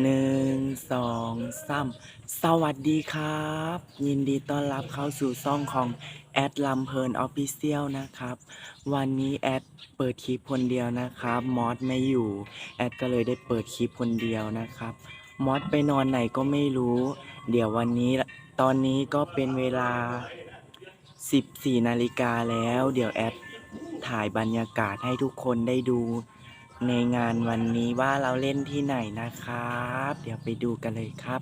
หนึ่งสองสามสวัสดีครับ ยินดีต้อนรับเข้าสู่ซ่องของแอดลำเพลินออฟฟิเชียลนะครับ วันนี้แอดเปิดคลิปคนเดียวนะครับ มอสไม่อยู่ แอดก็เลยได้เปิดคลิปคนเดียวนะครับ มอสไปนอนไหนก็ไม่รู้ เดี๋ยววันนี้ตอนนี้ก็เป็นเวลา 14นาฬิกาแล้ว เดี๋ยวแอดถ่ายบรรยากาศให้ทุกคนได้ดู ในงานวันนี้ว่าเราเล่นที่ไหนนะครับ เดี๋ยวไปดูกันเลยครับ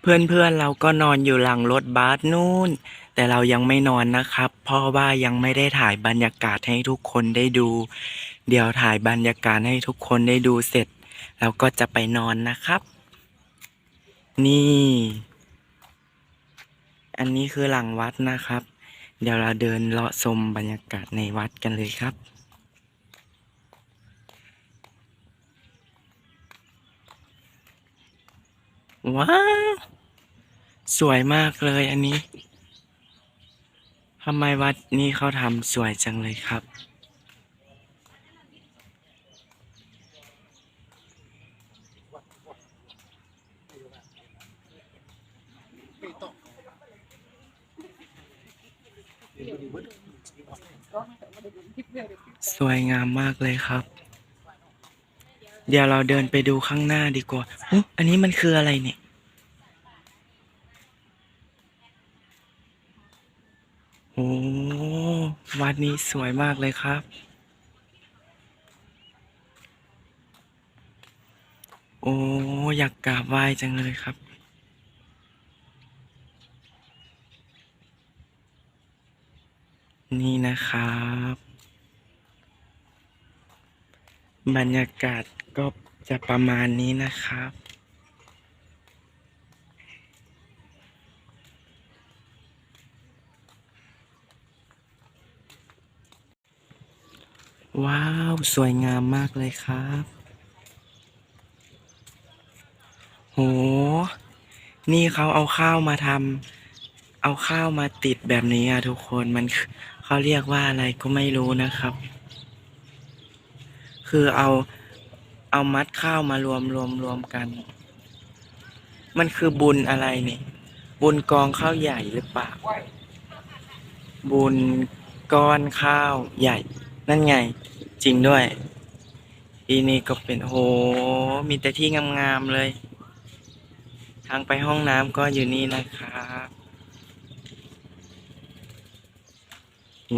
เพื่อนๆเราก็นอนอยู่หลังรถบัสนู่น แต่เรายังไม่นอนนะครับ เพราะว่ายังไม่ได้ถ่ายบรรยากาศให้ทุกคนได้ดู เดี๋ยวถ่ายบรรยากาศให้ทุกคนได้ดูเสร็จ เราก็จะไปนอนนะครับ นี่ อันนี้คือหลังวัดนะครับ เดี๋ยวเราเดินเลาะชมบรรยากาศในวัดกันเลยครับ ว้าวสวยมากเลยอันนี้ทำไมวัดนี้เขาทำสวยจังเลยครับ สวยงามมากเลยครับ เดี๋ยวเราเดินไปดูข้างหน้าดีกว่าอุ๊อันนี้มันคืออะไรเนี่ย โอ้วัดนี้สวยมากเลยครับ โอ้ อยากกราบไหว้จังเลยครับนี่นะครับ บรรยากาศก็จะประมาณนี้นะครับ ว้าว สวยงามมากเลยครับ โห นี่เขาเอาข้าวมาทำเอาข้าวมาติดแบบนี้อะทุกคนมันเขาเรียกว่าอะไรก็ไม่รู้นะครับ คือเอาเอามัดข้าวมารวมรวมรวมกัน มันคือบุญอะไรเนี่ย บุญกองข้าวใหญ่หรือเปล่า บุญก้อนข้าวใหญ่ นั่นไง จริงด้วยทีนี้ก็เป็นโห มีแต่ที่งามๆเลย ทางไปห้องน้ำก็อยู่นี่นะครับ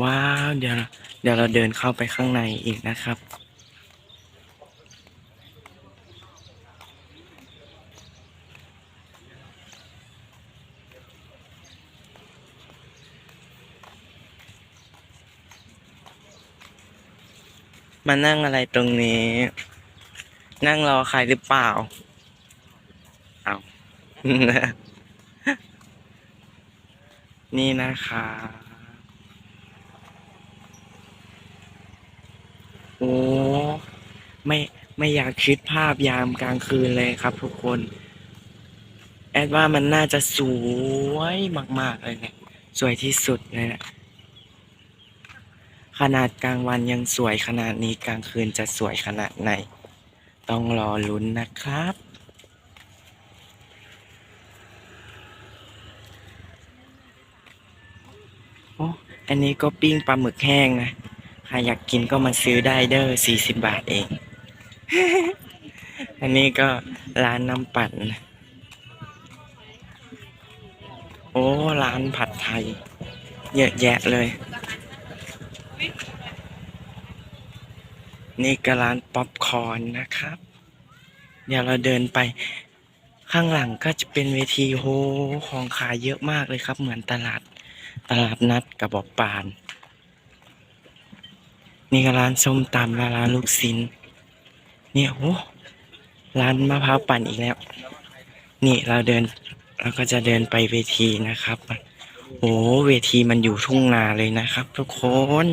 ว้าว เดี๋ยว เดี๋ยวเราเดินเข้าไปข้างในอีกนะครับ มานั่งอะไรตรงนี้ นั่งรอใครหรือเปล่า เอา นี่นะคะ โอ้ ไม่ไม่อยากคิดภาพยามกลางคืนเลยครับทุกคน แอดว่ามันน่าจะสวยมาก ๆ เลยเนี่ย สวยที่สุดเลยนะ ขนาดกลางวันยังสวยขนาดนี้กลางคืนจะสวยขนาดไหน ต้องรอลุ้นนะครับ โอ้อันนี้ก็ปิ้งปลาหมึกแห้งนะ ใครอยากกินก็มาซื้อได้เด้อสี่สิบบาทเอง อันนี้ก็ร้านน้ำปั่น โอ้ ร้านผัดไทย เยอะแยะเลย นี่ก็ร้านป๊อปคอร์นนะครับ เดี๋ยวเราเดินไป ข้างหลังก็จะเป็นเวทีโฮของขายเยอะมากเลยครับ เหมือนตลาดตลาดนัดกระบอกปาน นี่ก็ร้านส้มตำและร้านลูกชิ้นเนี่ยโอ้ร้านมะพร้าวปั่นอีกแล้ว นี่เราเดินเราก็จะเดินไปเวทีนะครับ โอ้เวทีมันอยู่ทุ่งนาเลยนะครับ ทุกคน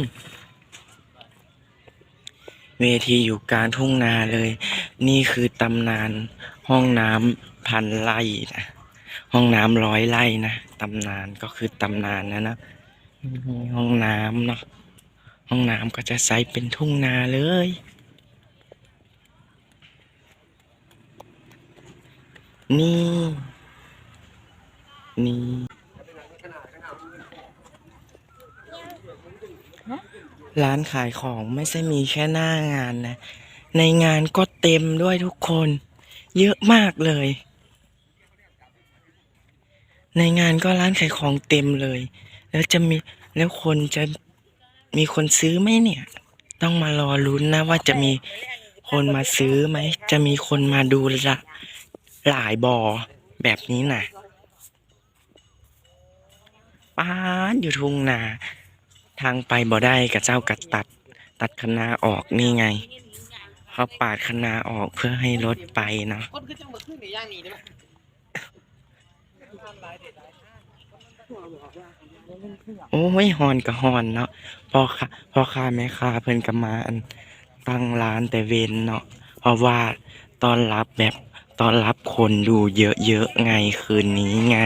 เวทีอยู่กลางทุ่งนาเลย นี่คือตำนาน ห้องน้ำพันไร่นะห้องน้ำร้อยไร่นะตำนานก็คือตำนานนะนะห้องน้ำเนาะห้องน้ำก็จะใสเป็นทุ่งนาเลยนี่นี่ ร้านขายของไม่ใช่มีแค่หน้างานนะ ในงานก็เต็มด้วยทุกคน เยอะมากเลย ในงานก็ร้านขายของเต็มเลย แล้วจะมีแล้วคนจะมีคนซื้อไหมเนี่ย ต้องมารอลุ้นนะว่าจะมีคนมาซื้อไหม จะมีคนมาดูละหลายบอแบบนี้น่ะป้านอยู่ทุ่งนา ทางไปบ่ได้กับเจ้ากัดตัด ตัดคณะออกนี่ไง เขาปาดคณะออกเพื่อให้รถไปเนาะคนคือจังหวัดขึ้นในย่างนี้ได้ไหมโอ้ยฮอนกับฮอนเนาะพ่อค้าพ่อค้าแม่ค้าเพิ่นก็มาอันตั้งร้านแต่เวนเนาะเพราะว่าตอนรับแบบตอนรับคนดูเยอะๆไงคืนนี้ไง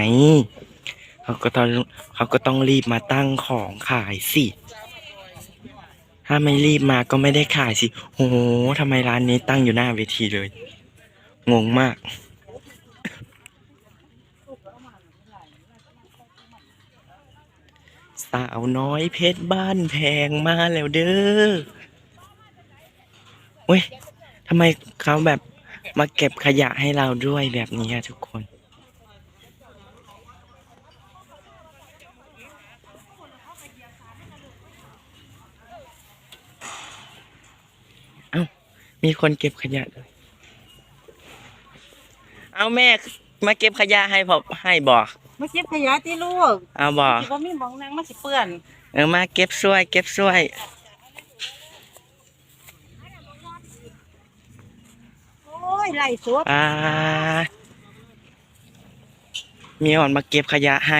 เขาก็ต้องเขาก็ต้องรีบมาตั้งของขายสิ ถ้าไม่รีบมาก็ไม่ได้ขายสิ โอ้โหทำไมร้านนี้ตั้งอยู่หน้าเวทีเลย งงมาก สาวน้อยเพชรบ้านแพงมาแล้วเด้อ เว้ยทำไมเขาแบบมาเก็บขยะให้เราด้วยแบบนี้อะทุกคน มีคนเก็บขยะด้วย เอาแม่มาเก็บขยะให้พอให้บอก มาเก็บขยะที่ลูกเอาบอกที่ว่ามีหมองนางมาสิเปื้อน เออมาเก็บช่วย เก็บช่วย โอ้ยไล่สวดอ่า มีอ่อนมาเก็บขยะให้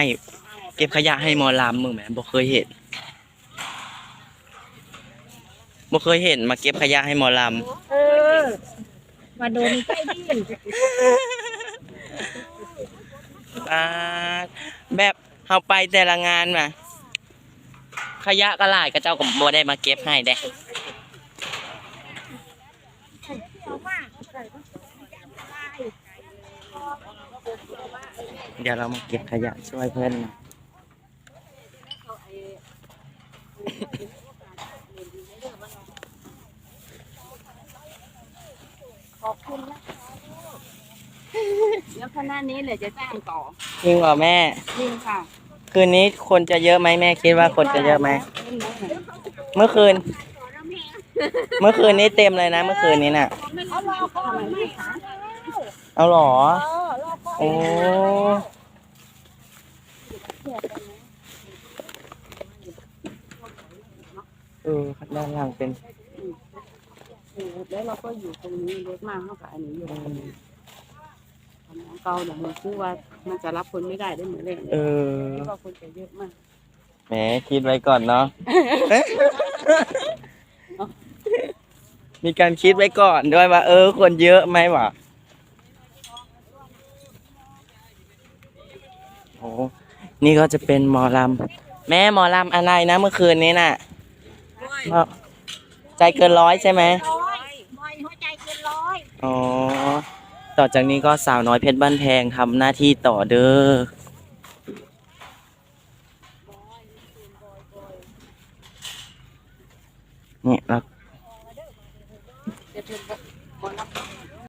เก็บขยะให้หมอลำมึงแหมบ่เคยเห็น บ่เคยเห็นมาเก็บขยะให้หมอลเออ มาโดนใต้ดินำอ่าแบบเฮาไปแต่ละงานมาขยะก็หลายก็เจ้าก็บ่ได้มาเก็บให้เด้เดี๋ยวเรามาเก็บขยะช่วยเพื่อนนะ ขอบคุณนะคะแล้วคณะนี้เลยจะจ้างต่อจริงเหรอแม่ จริงค่ะคืนนี้คนจะเยอะไหมแม่คิดว่าคนจะเยอะไหมเมื่อคืน เมื่อคืนนี้เต็มเลยนะ เมื่อคืนนี้น่ะเอารอก่อนไม่ค่ะเอาเหรอ เออรอก่อนโอ้เออด้านล่างเป็น แล้วเราก็อยู่ตรงนี้รถมากเท่ากับอันนี้อยู่ตรงนี้ของเก่าเดี๋ยวมันคือว่ามันจะรับคนไม่ได้ได้เหมือนเดิมเออเพราะว่าคนจะเยอะมากแหมคิดไว้ก่อนเนาะ มีการคิดไว้ก่อนด้วยว่า เออ คนเยอะไหมวะโอ้นี่ก็จะเป็นหมอลำ แม่หมอลำอะไรนะเมื่อคืนนี้น่ะเพราะใจเกินร้อยใช่ไหม ร้อยอ๋อ ต่อจากนี้ก็สาวน้อยเพชรบ้านแพงทำหน้าที่ต่อเด้อนี่แล้ว